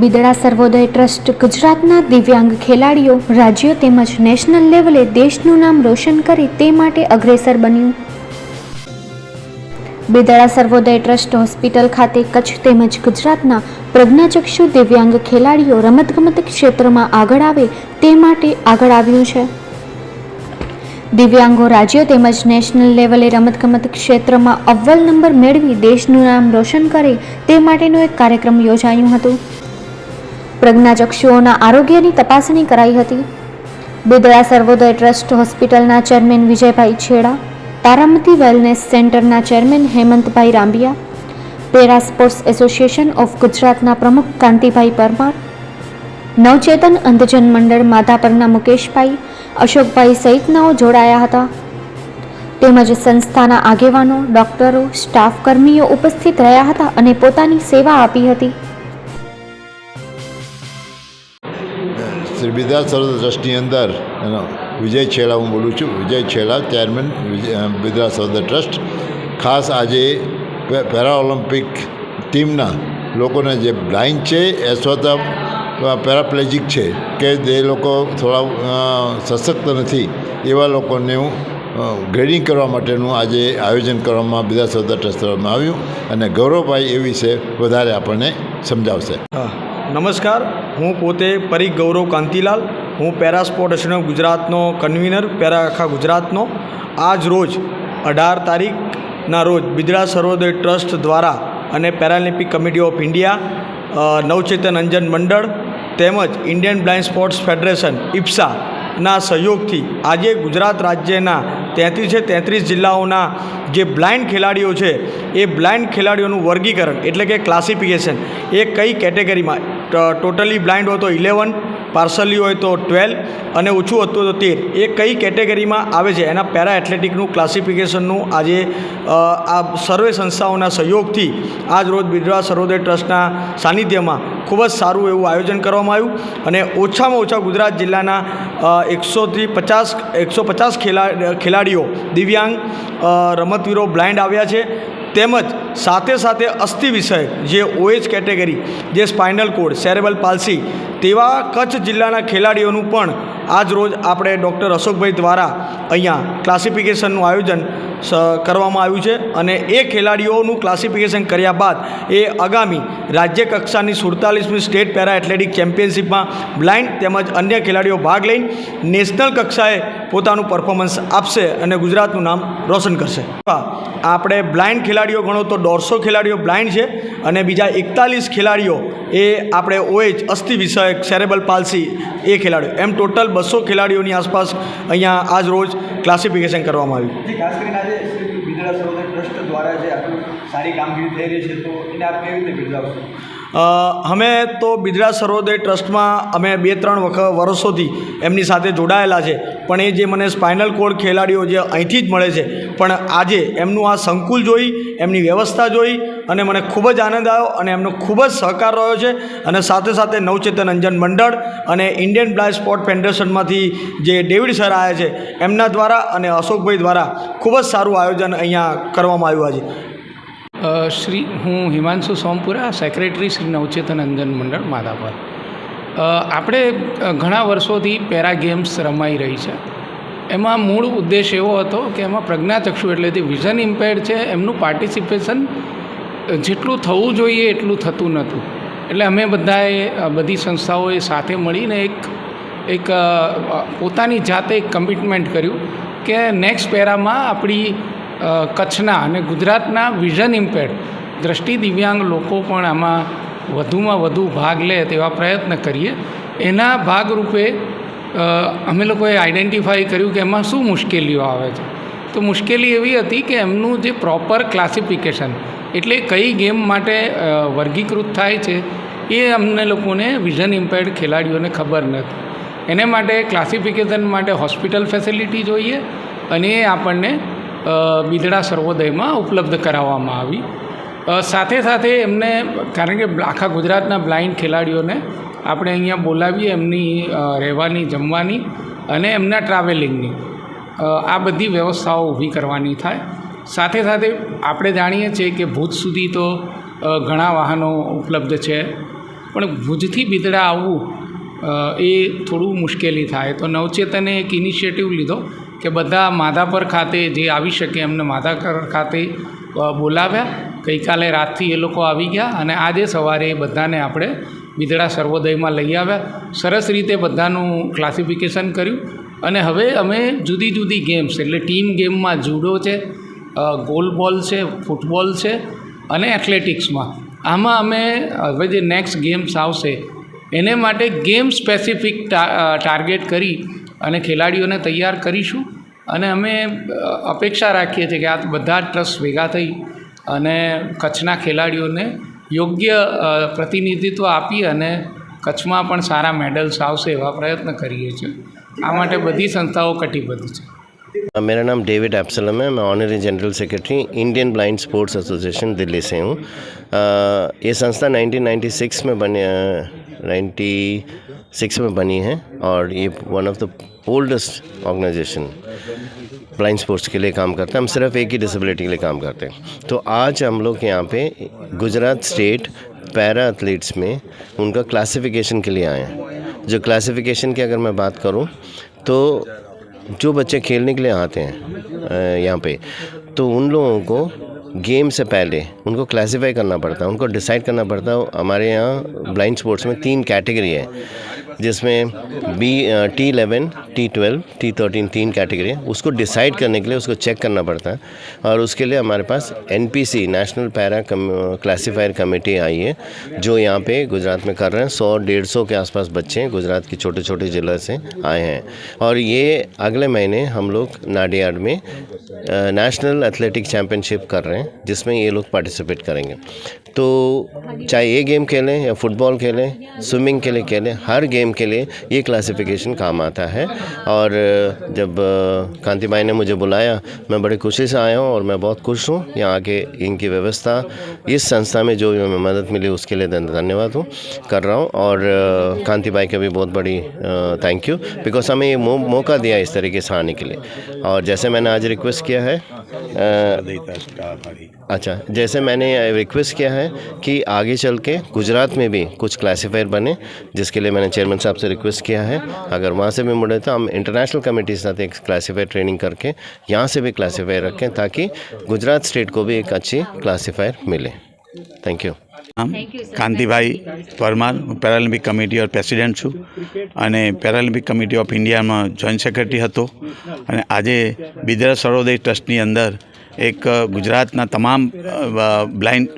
Bidada Sarvodaya trust, ગુજરાતના દિવ્યાંગ ખેલાડીઓ, રાજ્ય તેમજ નેશનલ લેવલે દેશનું નામ રોશન કરે તે માટે અગ્રેસર બન્યું. બિદડા સર્વોદય ટ્રસ્ટ હોસ્પિટલ ખાતે કચ્છ તેમજ ગુજરાતના પ્રજ્ઞાચક્ષુ દિવ્યાંગ ખેલાડીઓ રમતગમત ક્ષેત્રમાં આગળ આવે તે માટે આગળ આવ્યું છે. દિવ્યાંગો રાજ્ય તેમજ નેશનલ લેવલે રમતગમત ક્ષેત્રમાં અવ્વલ નંબર મેળવી દેશનું નામ રોશન કરે તે માટેનો એક કાર્યક્રમ યોજાયું હતું. પ્રજ્ઞાચક્ષુઓના આરોગ્યની તપાસણી કરાઈ હતી. બિદડા સર્વોદય ટ્રસ્ટ હોસ્પિટલના ચેરમેન વિજયભાઈ છેડા, તારામતી વેલનેસ સેન્ટરના chairman Hemantbhai Rambia, para sports association of ગુજરાતના પ્રમુખ કાંતિભાઈ પરમાર, નવચેતન અંધજન મંડળ માધાપરના મુકેશભાઈ, અશોકભાઈ સહિતનાઓ જોડાયા હતા. તેમજ સંસ્થાના આગેવાનો, ડોક્ટરો, સ્ટાફ કર્મીઓ ઉપસ્થિત રહ્યા હતા અને પોતાની સેવા આપી હતી. શ્રી સરોવર ટ્રસ્ટની અંદર. એનો વિજય છેડા હું બોલું છું. વિજય છેડા ચેરમેન વિદ્યા સરોવર ટ્રસ્ટ. ખાસ આજે પેરા ઓલિમ્પિક ટીમના લોકોને જે બ્લાઇન્ડ છે અથવા પેરાપ્લેજિક છે કે જે લોકો થોડા સશક્ત નથી, એવા લોકોનું ગ્રેડિંગ કરવા માટેનું આજે આયોજન કરવામાં બીજા સરોવર ટ્રસ્ટ કરવામાં આવ્યું. અને ગૌરવભાઈ એ વિશે વધારે આપણને સમજાવશે. હા. નમસ્કાર. હું પોતે પરી ગૌરવ કાંતિલાલ. હું પેરા સ્પોર્ટ એસોસિએશન ગુજરાતનો કન્વીનર, પેરા આખા ગુજરાતનો. આજ રોજ અઢાર તારીખના રોજ બિદડા સર્વોદય ટ્રસ્ટ દ્વારા અને Paralympic committee of India Navchetan Anjan Mandal તેમજ ઇન્ડિયન બ્લાઇન્ડ સ્પોર્ટ્સ ફેડરેશન ઇપ્સાના સહયોગથી આજે ગુજરાત રાજ્યના તેત્રીસે તેત્રીસ જિલ્લાઓના જે બ્લાઇન્ડ ખેલાડીઓ છે, એ બ્લાઇન્ડ ખેલાડીઓનું વર્ગીકરણ એટલે કે ક્લાસિફિકેશન એ કઈ કેટેગરીમાં? ટોટલી બ્લાઇન્ડ હોય તો ઇલેવન, પાર્સલી હોય તો ટ્વેલ્વ અને ઓછું હતું તો તેર. એ કઈ કેટેગરીમાં આવે છે? એના પેરા એથ્લેટિકનું ક્લાસિફિકેશનનું આજે આ સર્વે સંસ્થાઓના સહયોગથી આજ રોજ બિરવા સર્વોદય ટ્રસ્ટના સાનિધ્યમાં ખૂબ જ સારું એવું આયોજન કરવામાં આવ્યું અને ઓછામાં ઓછા ગુજરાત જિલ્લાના એકસોથી પચાસ, એકસો પચાસ ખેલા ખેલાડીઓ દિવ્યાંગ રમતવીરો બ્લાઇન્ડ આવ્યા છે. તેમજ સાથે સાથે અસ્થિ વિષય, જે ઓએચ કેટેગરી જે સ્પાઇનલ કોડ સેરેબલ પાલ્સી તેવા કચ્છ જિલ્લાના ખેલાડીઓનું પણ આજ રોજ આપણે ડૉક્ટર અશોકભાઈ દ્વારા અહીંયા ક્લાસિફિકેશનનું આયોજન કરવામાં આવ્યું છે. અને એ ખેલાડીઓનું ક્લાસિફિકેશન કર્યા બાદ એ આગામી રાજ્ય કક્ષાની સુડતાલીસમી સ્ટેટ પેરા એથ્લેટિક ચેમ્પિયનશિપમાં બ્લાઇન્ડ તેમજ અન્ય ખેલાડીઓ ભાગ લઈને નેશનલ કક્ષાએ પોતાનું પરફોર્મન્સ આપશે અને ગુજરાતનું નામ રોશન કરશે. આપણે બ્લાઇન્ડ ખેલાડીઓ ગણો તો દોઢસો ખેલાડીઓ બ્લાઇન્ડ છે અને બીજા એકતાલીસ ખેલાડીઓ એ આપણે ઓએચ અસ્થિ વિષયક સેરેબલ પાલ્સી એ ખેલાડીઓ. એમ ટોટલ બસો ખેલાડીઓની આસપાસ અહીંયા આજ રોજ ક્લાસિફિકેશન કરવામાં આવ્યું. ખાસ કરીને આજે શ્રી સરોવર ટ્રસ્ટ દ્વારા જે આટલું સારી કામગીરી થઈ રહી છે તો એને આપ કેવી રીતે બિરદાવશો અમે તો બિદરા સર્વોદય ટ્રસ્ટમાં અમે બે ત્રણ વખત વર્ષોથી એમની સાથે જોડાયેલા છે. પણ એ જે મને સ્પાઇનલ કોડ ખેલાડીઓ જે અહીંથી જ મળે છે, પણ આજે એમનું આ સંકુલ જોઈ, એમની વ્યવસ્થા જોઈ અને મને ખૂબ જ આનંદ આવ્યો અને એમનો ખૂબ જ સહકાર રહ્યો છે. અને સાથે સાથે નવચેતન અંજન મંડળ અને ઇન્ડિયન બ્લાઇન્ડ સ્પોર્ટ ફેડરેશનમાંથી જે ડેવિડ સર આવ્યા છે, એમના દ્વારા અને અશોકભાઈ દ્વારા ખૂબ જ સારું આયોજન અહીંયા કરવામાં આવ્યું આજે. શ્રી, હું હિમાંશુ સોમપુરા, સેક્રેટરી શ્રી નવચેતન અંજન મંડળ, માધાપર. આપણે ઘણા વર્ષોથી પેરા ગેમ્સ રમાઈ રહી છે. એમાં મૂળ ઉદ્દેશ એવો હતો કે એમાં પ્રજ્ઞાચક્ષુ એટલે જે વિઝન ઇમ્પેર્ડ છે, એમનું પાર્ટિસિપેશન જેટલું થવું જોઈએ એટલું થતું નહોતું એટલે અમે બધાએ બધી સંસ્થાઓએ સાથે મળીને એક એક પોતાની જાતે એક કમિટમેન્ટ કર્યું કે નેક્સ્ટ પેરામાં આપણી કચ્છના અને ગુજરાતના વિઝન ઇમ્પેર્ડ દ્રષ્ટિ દિવ્યાંગ લોકો પણ આમાં વધુમાં વધુ ભાગ લે તેવા પ્રયત્ન કરીએ. એના ભાગરૂપે અમે લોકોએ આઈડેન્ટિફાઈ કર્યું કે એમાં શું મુશ્કેલીઓ આવે છે. તો મુશ્કેલી એવી હતી કે એમનું જે પ્રોપર ક્લાસિફિકેશન એટલે કઈ ગેમ માટે વર્ગીકૃત થાય છે, એ અમને લોકોને વિઝન ઇમ્પેર્ડ ખેલાડીઓને ખબર નથી. એને માટે ક્લાસિફિકેશન માટે હોસ્પિટલ ફેસિલિટી જોઈએ અને એ આપણને બિદડા સર્વોદયમાં ઉપલબ્ધ કરાવવામાં આવી. સાથે સાથે એમને, કારણ કે આખા ગુજરાતના બ્લાઇન્ડ ખેલાડીઓને આપણે અહીંયા બોલાવીએ એમની રહેવાની, જમવાની અને એમના ટ્રાવેલિંગની આ બધી વ્યવસ્થાઓ ઊભી કરવાની થાય. સાથે સાથે આપણે જાણીએ છીએ કે ભુજ સુધી તો ઘણા વાહનો ઉપલબ્ધ છે. પણ ભુજથી બિદડા આવવું એ થોડું મુશ્કેલી થાય. તો નવચેતને એક ઇનિશિયેટિવ લીધો. કે બધા માધાપર ખાતે જે આવી શકે એમને માધાપર ખાતે બોલાવ્યા. ગઈકાલે રાતથી એ લોકો આવી ગયા અને આજે સવારે એ બધાને આપણે બિદડા સર્વોદયમાં લઈ આવ્યા. સરસ રીતે બધાનું ક્લાસિફિકેશન કર્યું. અને હવે અમે જુદી જુદી ગેમ્સ એટલે ટીમ ગેમમાં જુડો છે ગોલ બોલ છે ફૂટબોલ છે અને એથ્લેટિક્સમાં આમાં અમે હવે જે નેક્સ્ટ ગેમ્સ આવશે, એને માટે ગેમ સ્પેસિફિક ટાર્ગેટ કરી અને ખેલાડીઓને તૈયાર કરીશું. અને અમે અપેક્ષા રાખીએ છીએ કે આ બધા ટ્રસ્ટ ભેગા થઈ અને કચ્છના ખેલાડીઓને યોગ્ય પ્રતિનિધિત્વ આપી અને કચ્છમાં પણ સારા મેડલ્સ આવશે એવા પ્રયત્ન કરીએ છીએ. આ માટે બધી સંસ્થાઓ કટિબદ્ધ છે. मेरा नाम डेविड एप्सलम है। मैं honorary general secretary, Indian blind sports association, Delhi से हूँ। ये संस्था 1996 में बनी नाइन्टी सिक्स में बनी है और ये one of the oldest organisation blind sports के लिए काम करते हैं। हम सिर्फ़ एक ही डिसेबिलिटी के लिए काम करते हैं। तो आज हम लोग यहाँ पे गुजरात स्टेट पैरा एथलीट्स में उनका क्लासिफिकेशन के लिए आए हैं। जो क्लासिफिकेशन की अगर मैं बात करूँ तो जो बच्चे खेलने के लिए आते हैं यहाँ पे तो उन लोगों को गेम से पहले उनको क्लासिफाई करना पड़ता है, उनको डिसाइड करना पड़ता है, हमारे यहाँ ब्लाइंड स्पोर्ट्स में तीन कैटेगरी है। जिसमें B T eleven T twelve T thirteen तीन कैटेगरी है। उसको डिसाइड करने के लिए उसको चेक करना पड़ता है। और उसके लिए हमारे पास N P C national para classifier committee आई है, जो यहाँ पे गुजरात में कर रहे हैं। सौ, डेढ़ सौ के आसपास बच्चे गुजरात के छोटे छोटे ज़िले से आए हैं। और ये अगले महीने हम लोग नाडियाड में नेशनल एथलेटिक चैम्पियनशिप कर रहे हैं, जिसमें ये लोग पार्टिसिपेट करेंगे। तो चाहे ये गेम खेलें या फुटबॉल खेलें स्विमिंग के लिए खेलें, हर गेम के लिए ये क्लासिफिकेशन काम आता है। और जब अ, कांति भाई ने मुझे बुलाया मैं बड़ी खुशी से आया हूँ और मैं बहुत खुश हूँ। यहाँ आके इनकी व्यवस्था इस संस्था में जो हमें मदद मिली उसके लिए धन्यवाद हूँ कर रहा हूँ। और अ, कांति भाई का भी बहुत बड़ी थैंक यू बिकॉज़ हमें ये मौका दिया इस तरीके से आने के लिए। और जैसे मैंने आज रिक्वेस्ट किया है अ, अच्छा जैसे मैंने रिक्वेस्ट किया है कि आगे चल के गुजरात में भी कुछ क्लासीफायर बने जिसके लिए मैंने चेयरमैन साहब से रिक्वेस्ट किया है अगर वहाँ से भी मुड़े तो हम इंटरनेशनल कमेटी के साथ एक क्लासीफायर ट्रेनिंग करके यहाँ से भी क्लासीफायर रखें ताकि गुजरात स्टेट को भी एक अच्छी क्लासीफायर मिले थैंक यू આમ કાંતિભાઈ પરમાર હું પેરાલિમ્પિક કમિટી ઓફ પ્રેસિડેન્ટ છું અને પેરાલિમ્પિક કમિટી ઓફ ઇન્ડિયામાં જોઈન્ટ સેક્રેટરી હતો અને આજે બિદરા સરોદય ટ્રસ્ટની અંદર એક ગુજરાતના તમામ બ્લાઇન્ડ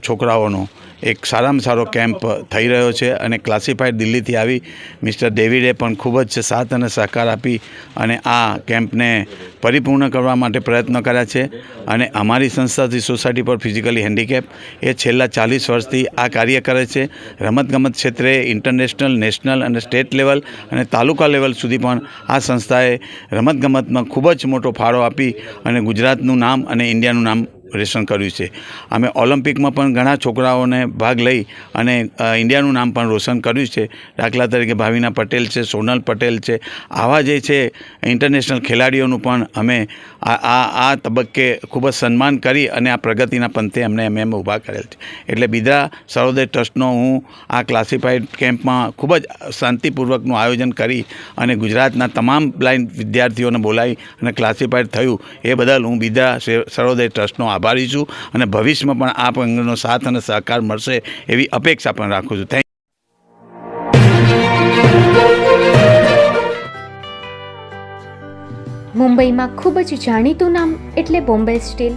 છોકરાઓનો એક સારામાં સારો કેમ્પ થઈ રહ્યો છે અને ક્લાસિફાઈડ દિલ્હીથી આવી મિસ્ટર ડેવિડે પણ ખૂબ જ સાથ અને સહકાર આપી અને આ કેમ્પને પરિપૂર્ણ કરવા માટે પ્રયત્ન કર્યા છે. અને અમારી સંસ્થાથી સોસાયટી પર ફિઝિકલી હેન્ડીકેપ એ છેલ્લા ચાલીસ વર્ષથી આ કાર્ય કરે છે. રમતગમત ક્ષેત્રે ઇન્ટરનેશનલ નેશનલ અને સ્ટેટ લેવલ અને તાલુકા લેવલ સુધી પણ આ સંસ્થાએ રમતગમતમાં ખૂબ જ મોટો ફાળો આપી અને ગુજરાતનું નામ અને ઇન્ડિયાનું નામ રોશન કર્યું છે. અમે ઓલિમ્પિકમાં પણ ઘણા છોકરાઓને ભાગ લઈ અને ઇન્ડિયાનું નામ પણ રોશન કર્યું છે. દાખલા તરીકે ભાવિના પટેલ છે, સોનલ પટેલ છે. આવા જે છે ઇન્ટરનેશનલ ખેલાડીઓનું પણ અમે આ આ તબક્કે ખૂબ જ સન્માન કરી અને આ પ્રગતિના પંથે અમને અમે એમ ઊભા કરેલ છે. એટલે બિદરા સર્વોદય ટ્રસ્ટનો હું આ ક્લાસિફાઈડ કેમ્પમાં ખૂબ જ શાંતિપૂર્વકનું આયોજન કરી અને ગુજરાતના તમામ બ્લાઇન્ડ વિદ્યાર્થીઓને બોલાવી અને ક્લાસિફાઈડ થયું. એ બદલ હું બિદરા સરોદય ટ્રસ્ટનો આભારી છું અને ભવિષ્યમાં પણ આપ અંગેનો સાથ અને સહકાર મળશે એવી અપેક્ષા પણ રાખું છું. થેન્ક મુંબઈમાં ખૂબ જ જાણીતું નામ એટલે બોમ્બે સ્ટીલ.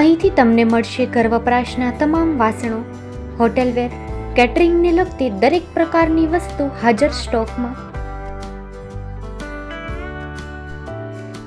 અહીંથી તમને મળશે ઘર વપરાશના તમામ વાસણો, હોટેલવેર, કેટરિંગને લગતી દરેક પ્રકારની વસ્તુ હાજર સ્ટોકમાં.